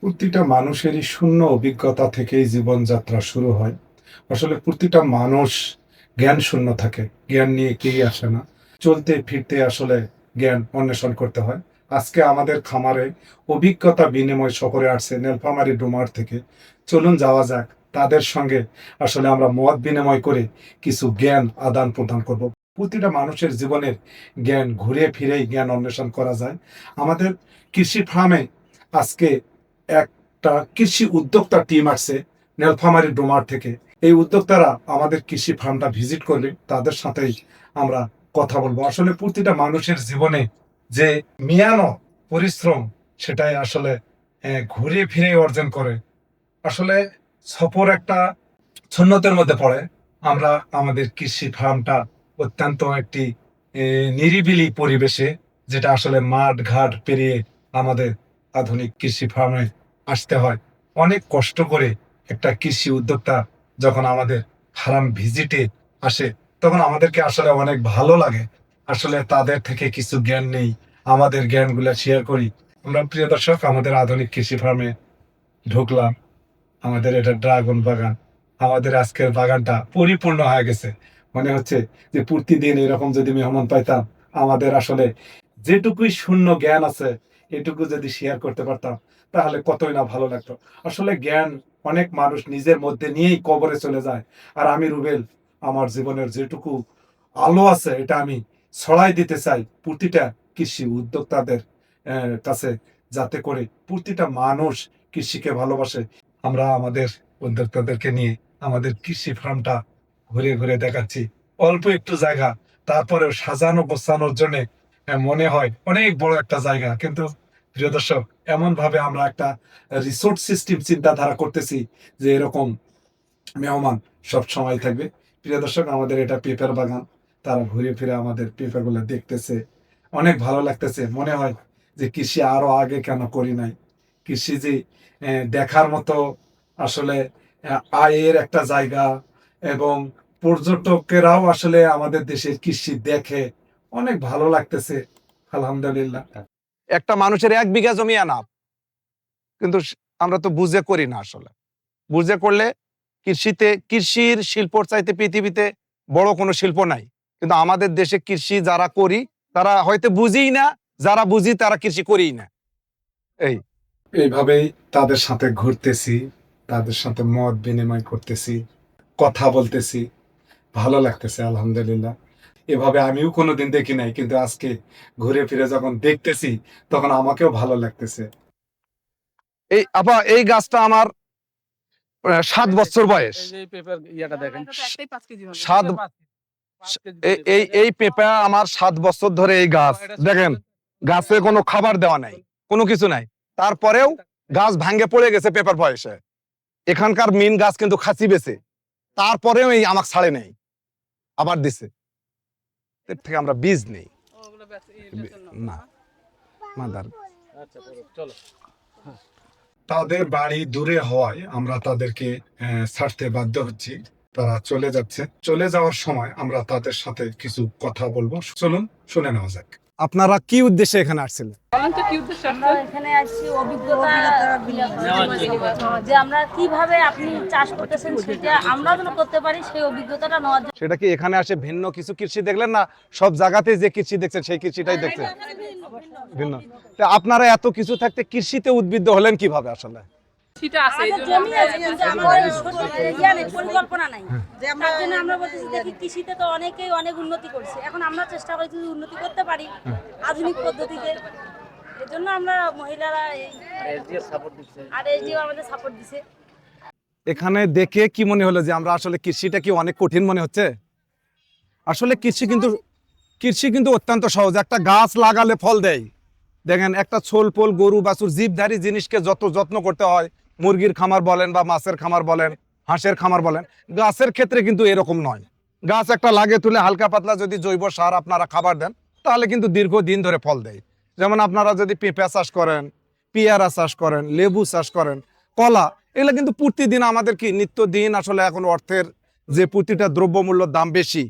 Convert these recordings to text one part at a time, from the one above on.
প্রতিটা মানুষেরই শূন্য অভিজ্ঞতা থেকেই জীবনযাত্রা শুরু হয়। আসলে প্রতিটা মানুষ জ্ঞান শূন্য থাকে। জ্ঞান নিয়ে কেই আসে না। চলতে ফিরতে আসলে জ্ঞান অন্বেষণ করতে হয়। আজকে আমাদের খামারে অভিজ্ঞতা বিনিময় সফরে আসছে নীলফামারী ডোমার থেকে। চলুন যাওয়া যাক। তাদের সঙ্গে আসলে আমরা মত বিনিময় করে কিছু জ্ঞান আদান প্রদান করব। প্রতিটা মানুষের জীবনের জ্ঞান ঘুরে ফিরেই জ্ঞান অন্বেষণ করা যায়। আমাদের কৃষি ফার্মে আজকে একটা কৃষি উদ্যোক্তা টিম আসছে, নীলফামারী ডোমার থেকে। এই উদ্যোক্তারা আমাদের কৃষি ফার্মটা ভিজিট করলে তাদের সাথেই আমরা কথা বলব। আসলে প্রতিটা মানুষের জীবনে যে মিয়ানো পরিশ্রম, সেটাই আসলে ঘুরে ফিরে অর্জন করে। আসলে সফর একটা ছন্নতের মধ্যে পড়ে। আমরা আমাদের কৃষি ফার্মটা অত্যন্ত একটি নিরিবিলি পরিবেশে, যেটা আসলে মাঠ ঘাট পেরিয়ে আমাদের আধুনিক কৃষি ফার্মে আসতে হয়। অনেক কষ্ট করে একটা কৃষি উদ্যোক্তা যখন আমাদের ফার্ম ভিজিটে আসে, তখন আমাদেরকে আসলে অনেক ভালো লাগে। আসলে তাদের থেকে কিছু জ্ঞান নেই, আমাদের জ্ঞানগুলো শেয়ার করি। আমরা প্রিয় দর্শক, আমাদের আধুনিক কৃষি ফার্মে ঢুকলাম। আমাদের এটা ড্রাগন বাগান। আমাদের আজকের বাগানটা পরিপূর্ণ হয়ে গেছে। মনে হচ্ছে যে প্রতিদিন এরকম যদি মেহমান পাইতাম, আমাদের আসলে যেটুকুই শূন্য জ্ঞান আছে, এটুকু যদি শেয়ার করতে পারতাম তাহলে কতই না ভালো লাগতো। আসলে জ্ঞান অনেক মানুষ নিজের মধ্যে নিয়েই কবরে চলে যায়। আর আমি রুবেল, আমার জীবনের যেটুকু আলো আছে, এটা আমি ছড়াই দিতে চাই প্রতিটা কৃষি উদ্যোক্তাদের কাছে যাতে করে প্রতিটা মানুষ কৃষিকে ভালোবাসে। আমরা আমাদের উদ্যোক্তাদেরকে নিয়ে আমাদের কৃষি ফার্মটা ঘুরে ঘুরে দেখাচ্ছি। অল্প একটু জায়গা, তারপরেও সাজানো গোছানোর জন্য মনে হয় অনেক বড় একটা জায়গা। কিন্তু প্রিয় দর্শক এমন ভাবে আমরা একটা রিসোর্ট সিস্টেম চিন্তাধারা করতেছি যে এরকম মেহমান সব সময় থাকবে। প্রিয় দর্শক, আমাদের এটা পেপার বাগান, তারা ঘুরে ফিরে আমাদের পেপারগুলো দেখতেছে। অনেক ভালো লাগতেছে। মনে হয় যে কৃষি আরও আগে কেন করি নাই? কৃষি যে দেখার মতো আসলে আয়ের একটা জায়গা এবং পর্যটকেরাও আসলে আমাদের দেশের কৃষি দেখে অনেক ভালো লাগতেছে। আলহামদুলিল্লাহ। একটা মানুষের এক বিঘা জমি আনাপ কিন্তু আমরা তো বুঝে করি না আসলে। বুঝে করলে কৃষিতে, কৃষির শিল্পর চাইতে পৃথিবীতে বড় কোনো শিল্প নাই। কিন্তু আমাদের দেশে কৃষি যারা করি, তারা হয়তো বুঝিই না, যারা বুঝি তারা কৃষি করিই না। এই। এইভাবেই তাদের সাথে ঘুরতেছি, তাদের সাথে মত বিনিময় করতেছি, কথা বলতেছি, ভালো লাগতেছে, আলহামদুলিল্লাহ। এভাবে আমিও কোনোদিন দেখি নাই কিন্তু আজকে ঘুরে ফিরে যখন দেখতেছি তখন আমাকেও ভালো লাগতেছে। এই আপা এই গাছটা আমার সাত বছর বয়স। এই পেপার সাত এই এই পেঁপা আমার সাত বছর ধরে এই গাছ। দেখেন গাছে কোনো খাবার দেওয়া নাই কোনো কিছু নাই। তারপরেও গাছ ভাঙ্গে পড়ে গেছে পেপার বয়সে। এখানকার মিন গাছ কিন্তু খাসি বেছে। তারপরেও এই আমাকে ছাড়ে নেই। আবার দিছে। এর থেকে আমরা বীজ নেই। না। মাদার। আচ্ছা তাদের বাড়ি দূরে হওয়ায় আমরা তাদেরকে আহ, ছাড়তে বাধ্য হচ্ছি। তারা চলে যাচ্ছে। চলে যাওয়ার সময় আমরা তাদের সাথে কিছু কথা বলব। চলুন শুনে নেওয়া যাক। আপনারা কি উদ্দেশ্যে এখানে আসছিলেন? আমরা এখানে আসছি অভিজ্ঞতা যে আমরা কীভাবে আপনি চাষ করতেছেন সেটা আমরা যেন করতে পারি সেই অভিজ্ঞতাটা নেওয়ার জন্য। সেটা কি এখানে আসে ভিন্ন কিছু কৃষি দেখলেন না? সব জায়গাতে যে কৃষি দেখছেন সেই কৃষিটাই দেখছেন। ভিন্ন। তা আপনারা এত কিছু থাকতে কৃষিতে উদ্বুদ্ধ হলেন কীভাবে আসলে? সেটা আছে এই আমাদের জন্য জমি আছে কিন্তু আমাদের সঠিক নেই, পরিকল্পনা নাই। যে জন্য আমরা বলতেছি দেখি কৃষিতে তো অনেকেই অনেক উন্নতি করছে। এখন আমরা চেষ্টা করি যদি উন্নতি করতে পারি আধুনিক পদ্ধতিতে। এর জন্য আমরা মহিলারা এই এসডিএস সাপোর্ট দিচ্ছে। আর এসডিও আমাদের সাপোর্ট দিছে। এখানে দেখে কি মনে হলো যে আমরা আসলে কৃষিটা কি অনেক কঠিন মনে হচ্ছে? আসলে কৃষি কিন্তু কৃষি কিন্তু অত্যন্ত সহজ। একটা গাছ লাগালে ফল দেয়। দেখেন একটা ছোল পোল গরু বাছুর জীবধারী জিনিসকে যত যত্ন করতে হয় মুরগির খামার বলেন বা মাছের খামার বলেন, হাঁসের খামার বলেন, গাছের ক্ষেত্রে কিন্তু এরকম নয়। গাছ একটা লাগে তুলে হালকা পাতলা যদি জৈব সার আপনারা খাবার দেন, তাহলে কিন্তু দীর্ঘদিন ধরে ফল দেয়। যেমন আপনারা যদি পেঁপে চাষ করেন, পেয়ারা চাষ করেন, লেবু চাষ করেন, কলা, এগুলো কিন্তু প্রতিদিন আমাদের কি নিত্যদিন আসলে এখন অর্থের যে প্রতিটা দ্রব্যমূল্যর দাম বেশি।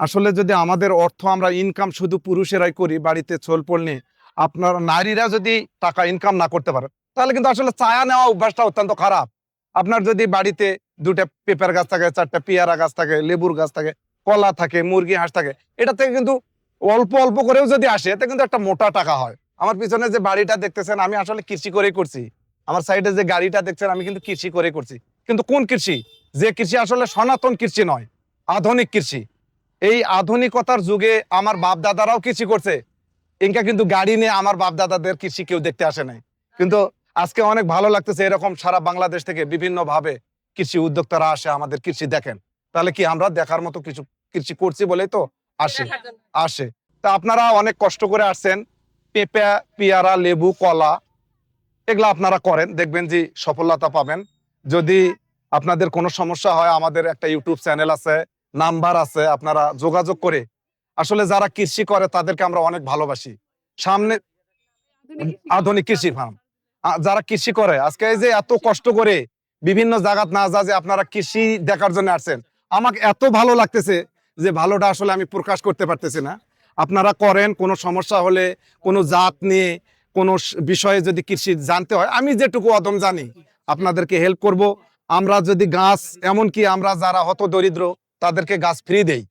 আসলে যদি আমাদের অর্থ আমরা ইনকাম শুধু পুরুষেরাই করি, বাড়িতে ছোলপোল নিয়ে, আপনার নারীরা যদি টাকা ইনকাম না করতে পারে তাহলে কিন্তু আসলে ছায়া নেওয়া অভ্যাসটা অত্যন্ত খারাপ। আপনার যদি বাড়িতে দুটা পেঁপের গাছ থাকে, চারটা পেয়ারা গাছ থাকে, লেবুর গাছ থাকে, কলা থাকে, মুরগি হাঁস থাকে, এটা থেকে কিন্তু অল্প অল্প করেও যদি আসে, এতে কিন্তু একটা মোটা টাকা হয়। আমার পিছনে যে বাড়িটা দেখতেছেন, আমি আসলে কৃষি করেই করছি। আমার সাইডে যে গাড়িটা দেখছেন, আমি কিন্তু কৃষি করে করছি। কিন্তু কোন কৃষি? যে কৃষি আসলে সনাতন কৃষি নয়, আধুনিক কৃষি। এই আধুনিকতার যুগে আমার বাপ দাদারাও কৃষি করছে। ইনকা কিন্তু গাড়ি নিয়ে আমার বাপ দাদাদের কৃষি কেউ দেখতে আসে নাই। কিন্তু আজকে অনেক ভালো লাগতেছে এরকম সারা বাংলাদেশ থেকে বিভিন্ন ভাবে কৃষি উদ্যোক্তারা আসে আমাদের কৃষি দেখেন। তাহলে কি আমরা দেখার মতো কিছু কৃষি করছি বলেই তো আসে। আসে। তা আপনারা অনেক কষ্ট করে আসছেন। পেঁপে পেয়ারা লেবু কলা এগুলো আপনারা করেন দেখবেন যে সফলতা পাবেন। যদি আপনাদের কোনো সমস্যা হয় আমাদের একটা ইউটিউব চ্যানেল আছে নাম্বার আছে আপনারা যোগাযোগ করে। আসলে যারা কৃষি করে তাদেরকে আমরা অনেক ভালোবাসি। সামনে আধুনিক কৃষি ফার্ম। যারা কৃষি করে, আজকে যে এত কষ্ট করে বিভিন্ন জায়গাত না যা যে আপনারা কৃষি দেখার জন্য আসছেন, আমাকে এত ভালো লাগতেছে যে ভালোটা আসলে আমি প্রকাশ করতে পারতেছি না। আপনারা করেন, কোনো সমস্যা হলে, কোনো জাত নিয়ে, কোনো বিষয়ে যদি কৃষি জানতে হয়, আমি যেটুকু অদম জানি, আপনাদেরকে হেল্প করব। আমরা যদি গাছ, এমনকি আমরা যারা হত দরিদ্র, তাদেরকে গাছ ফ্রি দেই।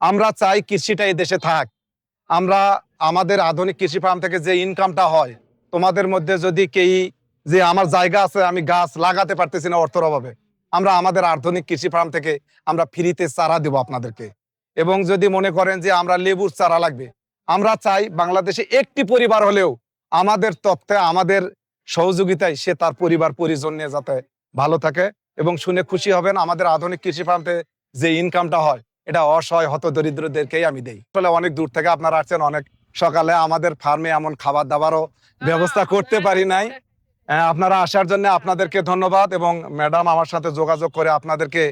আমরা চাই কৃষিটা এই দেশে থাক। আমরা আমাদের আধুনিক কৃষি ফার্ম থেকে যে ইনকামটা হয় তোমাদের মধ্যে যদি কেই যে আমার জায়গা আছে, আমি গাছ লাগাতে পারতেছি না অর্থের অভাবে, আমরা আমাদের আধুনিক কৃষি ফার্ম থেকে আমরা ফ্রিতে চারা দেব আপনাদেরকে। এবং যদি মনে করেন যে আমরা লেবুর চারা লাগবে, আমরা চাই বাংলাদেশে একটি পরিবার হলেও আমাদের তত্ত্বে, আমাদের সহযোগিতায় সে তার পরিবার পরিজন নিয়ে যাতে ভালো থাকে এবং শুনে খুশি হবেন আমাদের আধুনিক কৃষি ফার্মতে যে ইনকামটা হয়, এটা অসহায় হত দরিদ্রদেরকেই আমি দেই। আসলে অনেক দূর থেকে আপনারা আসছেন, অনেক সকালে আমাদের ফার্মে এমন খাবার দাবারও ব্যবস্থা করতে পারি নাই। আহ, আপনারা আসার জন্য আপনাদেরকে ধন্যবাদ এবং ম্যাডাম আমার সাথে যোগাযোগ করে আপনাদেরকে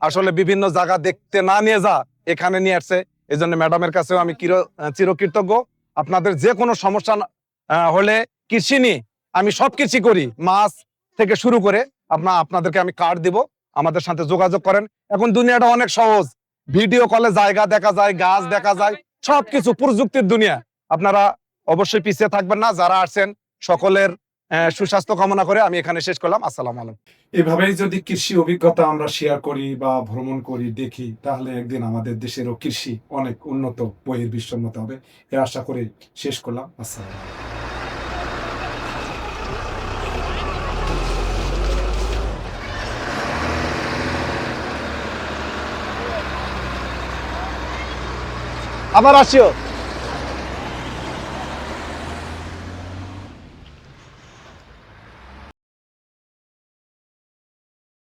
আসলে বিভিন্ন জায়গা দেখতে না নিয়ে যা এখানে নিয়ে আসছে। এই জন্য ম্যাডামের কাছেও আমি চির চিরকৃতজ্ঞ। আপনাদের যে কোনো সমস্যা হলে কৃষি নিয়ে আমি সব কৃষি করি মাছ থেকে শুরু করে আপনার আপনাদেরকে আমি কার্ড দিব আমাদের সাথে যোগাযোগ করেন। এখন দুনিয়াটা অনেক সহজ। ভিডিও কলে জায়গা দেখা যায় গাছ দেখা যায়। সবকিছু প্রযুক্তির দুনিয়া। আপনারা অবশ্যই পিছিয়ে থাকবেন না, যারা আসছেন সকলের সুস্বাস্থ্য কামনা করে আমি এখানে শেষ করলাম। আসসালাম আলাইকুম। এভাবেই যদি কৃষি অভিজ্ঞতা আমরা শেয়ার করি বা ভ্রমণ করি, দেখি, তাহলে একদিন আমাদের দেশেরও কৃষি অনেক উন্নত বহির্বিশ্বর মতো হবে। এ আশা করে শেষ করলাম। আসসালাম আবার আসিও